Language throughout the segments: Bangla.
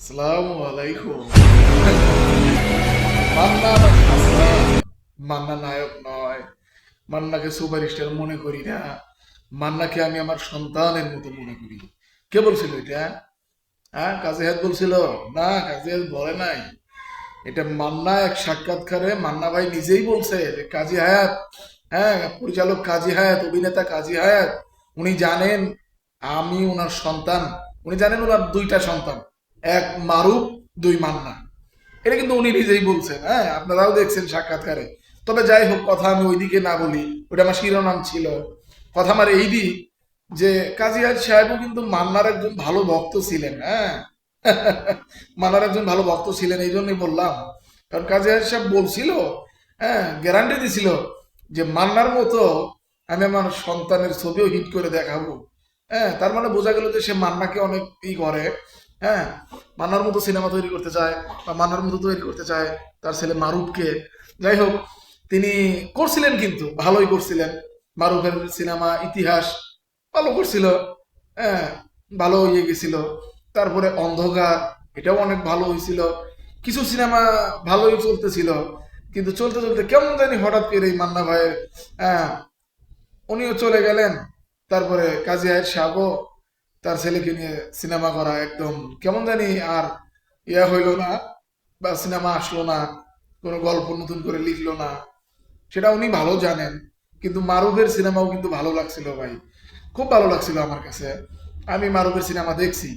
আসসালামু আলাইকুম। মান্না নায়ক নয় মান্নাকে সুপারস্টার মনে করি না মান্নাকে আমি আমার সন্তানের মতো মনে করি কে বলছিল এটা হ্যাঁ কাজী হাত বলছিল না কাজী হাত বলে নাই এটা মান্না এক সাক্ষাৎকারে মান্না ভাই নিজেই বলছে যে কাজী হায়াত হ্যাঁ পরিচালক কাজী হায়াত অভিনেতা কাজী হায়াত উনি জানেন আমি ওনার সন্তান উনি জানেন ওনার দুইটা সন্তান এক মারুফ, দুই মান্না। এটা কিন্তু উনি নিজেই বলছেন হ্যাঁ আপনারাও দেখছেন সাক্ষাৎকারে। তবে যাই হোক, কথা আমি ওইদিকে না বলি, ওটা আমার শিরোনাম ছিল। কথা আমার এই দিক যে কাজী হায়াত সাহেবও কিন্তু মান্নার একজন ভালো ভক্ত ছিলেন হ্যাঁ। মান্নার একজন ভালো ভক্ত ছিলেন, এই জন্যই বললাম। কারণ কাজী হায়াত সাহেব বলছিল হ্যাঁ গ্যারান্টি দিছিল যে মান্নার মতো আমি আমার সন্তানের ছবিও হিট করে দেখাবো। হ্যাঁ তার মানে বোঝা গেল যে সে মান্নাকে অনেক ই করে। হ্যাঁ মান্নার মতো সিনেমা তৈরি করতে চায় বা মান্নার মতো তৈরি করতে চায় তার ছেলে মারুফকে। যাই হোক, তিনি করছিলেন কিন্তু, ভালোই করছিলেন। মারুফের সিনেমা, ইতিহাস ভালো করছিল হ্যাঁ ভালো ইয়ে গেছিল। তারপরে অন্ধকার, এটাও অনেক ভালো হয়েছিল। কিছু সিনেমা ভালোই চলতেছিল, কিন্তু চলতে চলতে কেমন জানি হঠাৎ করে এই মান্না ভাইয়ের হ্যাঁ উনিও চলে গেলেন। তারপরে কাজী আয়ের সাহও তার ছেলেকে নিয়ে সিনেমা করা একদম কেমন জানি আর ইয়া হইল না বা সিনেমা আসলো না, কোনো গল্প নতুন করে লিখলো না। সেটা উনি ভালো জানেন, কিন্তু মারুফের সিনেমাও কিন্তু ভালো লাগছিল ভাই। খুব ভালো লাগছিল আমার কাছে। আমি মারুফের সিনেমা দেখছি।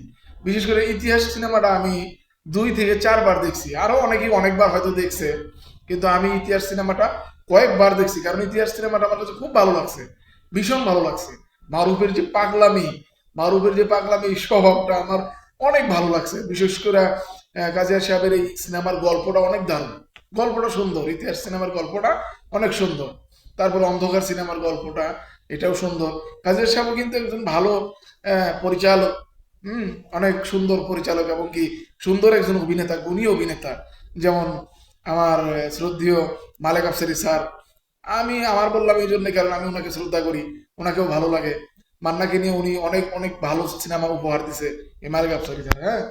বিশেষ করে ইতিহাস সিনেমাটা আমি দুই থেকে চারবার দেখছি। আরও অনেকেই অনেকবার হয়তো দেখছে, কিন্তু আমি ইতিহাস সিনেমাটা কয়েকবার দেখছি, কারণ ইতিহাস সিনেমাটা আমার কাছে খুব ভালো লাগছে, ভীষণ ভালো লাগছে। মারুফের যে পাগলামি মারুফের যে পাগলামি স্বভাবটা আমার অনেক ভালো লাগছে। বিশেষ করে কাজিয়া সাহেবের এই সিনেমার গল্পটা অনেক দারুণ। গল্পটা সুন্দর, ইতিহাস সিনেমার গল্পটা অনেক সুন্দর। তারপর অন্ধকার সিনেমার গল্পটা, এটাও সুন্দর। কাজিয়া সাহেবও কিন্তু একজন ভালো পরিচালক। হুম, অনেক সুন্দর পরিচালক এবং কি সুন্দর একজন অভিনেতা, গুণী অভিনেতা। যেমন আমার শ্রদ্ধেয় মালেক আফসারি স্যার। আমি, আমার বললাম এই জন্য, কারণ আমি ওনাকে শ্রদ্ধা করি, ওনাকেও ভালো লাগে। মান্নাকে নিয়ে উনি অনেক অনেক ভালো সিনেমা উপহার দিছে এমআর আফসারি হ্যাঁ?